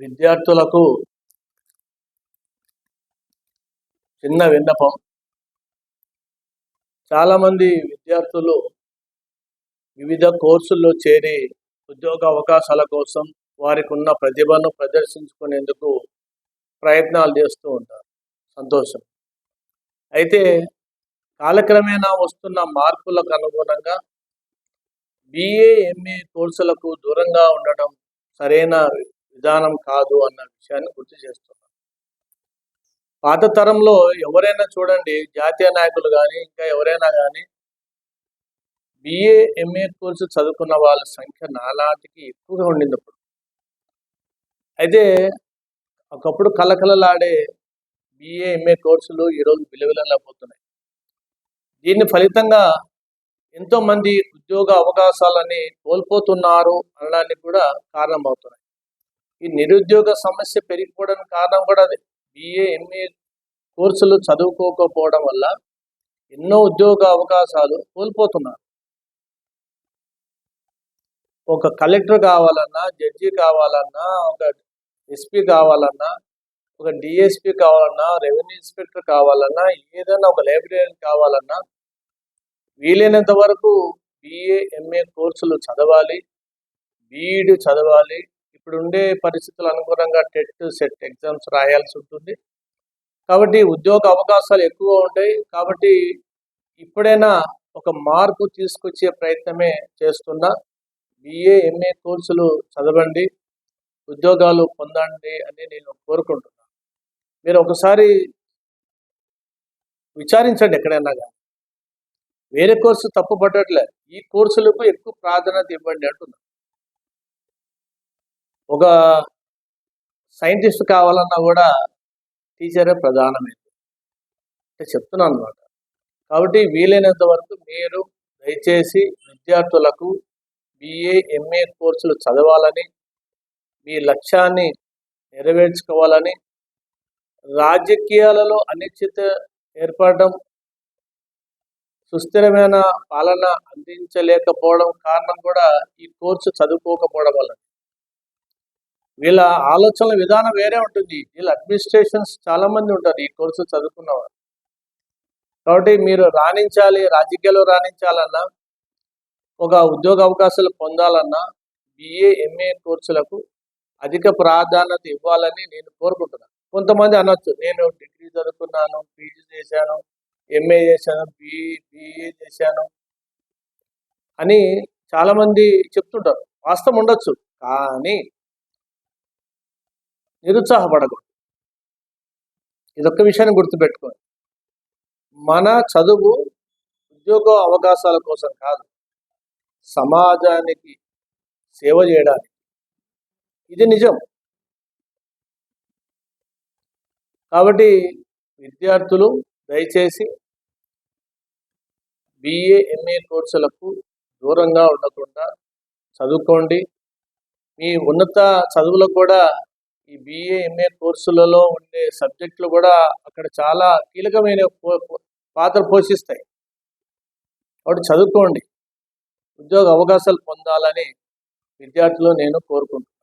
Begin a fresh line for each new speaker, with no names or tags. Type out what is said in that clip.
విద్యార్థులకు చిన్న విన్నపం. చాలామంది విద్యార్థులు వివిధ కోర్సుల్లో చేరి ఉద్యోగ అవకాశాల కోసం వారికి ఉన్న ప్రతిభను ప్రదర్శించుకునేందుకు ప్రయత్నాలు చేస్తూ ఉంటారు. సంతోషం. అయితే కాలక్రమేణా వస్తున్న మార్పులకు అనుగుణంగా బిఏ ఎంఏ కోర్సులకు దూరంగా ఉండటం సరైన విధానం కాదు అన్న విషయాన్ని గుర్తు చేస్తున్నాను పాత తరంలో ఎవరైనా చూడండి జాతీయ నాయకులు కానీ ఇంకా ఎవరైనా కానీ బిఏ ఎంఏ కోర్సు చదువుకున్న వాళ్ళ సంఖ్య నాలాటికి ఎక్కువగా ఉండింది అప్పుడు అయితే ఒకప్పుడు కలకలలాడే బిఏ ఎంఏ కోర్సులు ఈరోజు విలువలపోతున్నాయి దీని ఫలితంగా ఎంతోమంది ఉద్యోగ అవకాశాలని కోల్పోతున్నారు అనడానికి కూడా కారణమవుతున్నాయి. ఈ నిరుద్యోగ సమస్య పెరిగిపోవడానికి కారణం కూడా అదే. బిఏ ఎంఏ కోర్సులు చదువుకోకపోవడం వల్ల ఎన్నో ఉద్యోగ అవకాశాలు కోల్పోతున్నారు. ఒక కలెక్టర్ కావాలన్నా జడ్జి కావాలన్నా ఒక ఎస్పీ కావాలన్నా ఒక డిఎస్పి కావాలన్నా రెవెన్యూ ఇన్స్పెక్టర్ కావాలన్నా ఏదైనా ఒక లైబ్రరీ కావాలన్నా వీలైనంత వరకు బిఏ ఎంఏ కోర్సులు చదవాలి. బీఈడి చదవాలి. ఇప్పుడు ఉండే పరిస్థితుల అనుగుణంగా టెట్ సెట్ ఎగ్జామ్స్ రాయాల్సి ఉంటుంది. కాబట్టి ఉద్యోగ అవకాశాలు ఎక్కువ ఉంటాయి. కాబట్టి ఇప్పుడైనా ఒక మార్పు తీసుకొచ్చే ప్రయత్నమే చేస్తున్నా. బిఏ ఎంఏ కోర్సులు చదవండి. ఉద్యోగాలు పొందండి అని నేను కోరుకుంటున్నాను మీరు ఒకసారి విచారించండి ఎక్కడైనా కానీ వేరే కోర్సు తప్పు పట్టట్లే ఈ కోర్సులకు ఎక్కువ ప్రాధాన్యత ఇవ్వండి అంటున్నా. ఒక సైంటిస్ట్ కావాలన్నా కూడా టీచరే ప్రధానమైంది అంటే చెప్తున్నాను అనమాట కాబట్టి వీలైనంత వరకు మీరు దయచేసి విద్యార్థులకు బిఏ ఎంఏ కోర్సులు చదవాలని మీ లక్ష్యాన్ని నెరవేర్చుకోవాలని రాజకీయాలలో అనిశ్చిత ఏర్పడడం సుస్థిరమైన పాలన అందించలేకపోవడం కారణం కూడా ఈ కోర్సు చదువుకోకపోవడం వల్ల. వీళ్ళ ఆలోచన విధానం వేరే ఉంటుంది. వీళ్ళ అడ్మినిస్ట్రేషన్స్ చాలా మంది ఉంటారు ఈ కోర్సు చదువుకున్నవారు. కాబట్టి మీరు రాణించాలి రాజకీయాల్లో రాణించాలన్నా ఒక ఉద్యోగ అవకాశాలు పొందాలన్నా బిఏ ఎంఏ కోర్సులకు అధిక ప్రాధాన్యత ఇవ్వాలని నేను కోరుకుంటున్నాను కొంతమంది అనొచ్చు నేను డిగ్రీ చదువుకున్నాను పీజీ చేశాను ఎంఏ చేశాను బిఈ బిఏ చేశాను అని చాలామంది చెప్తుంటారు. వాస్తవం ఉండొచ్చు. కానీ నిరుత్సాహపడకూడదు ఇదొక్క విషయాన్ని గుర్తుపెట్టుకోండి. మన చదువు ఉద్యోగ అవకాశాల కోసం కాదు. సమాజానికి సేవ చేయడానికి. ఇది నిజం. కాబట్టి విద్యార్థులు దయచేసి బిఏ ఎంఏ కోర్సులకు దూరంగా ఉండకుండా చదువుకోండి. మీ ఉన్నత చదువులకు కూడా ఈ బిఏ ఎంఏ కోర్సులలో ఉండే సబ్జెక్టులు కూడా అక్కడ చాలా కీలకమైన పాత్ర పోషిస్తాయి. కాబట్టి చదువుకోండి. ఉద్యోగ అవకాశాలు పొందాలని విద్యార్థులు నేను కోరుకుంటున్నాను.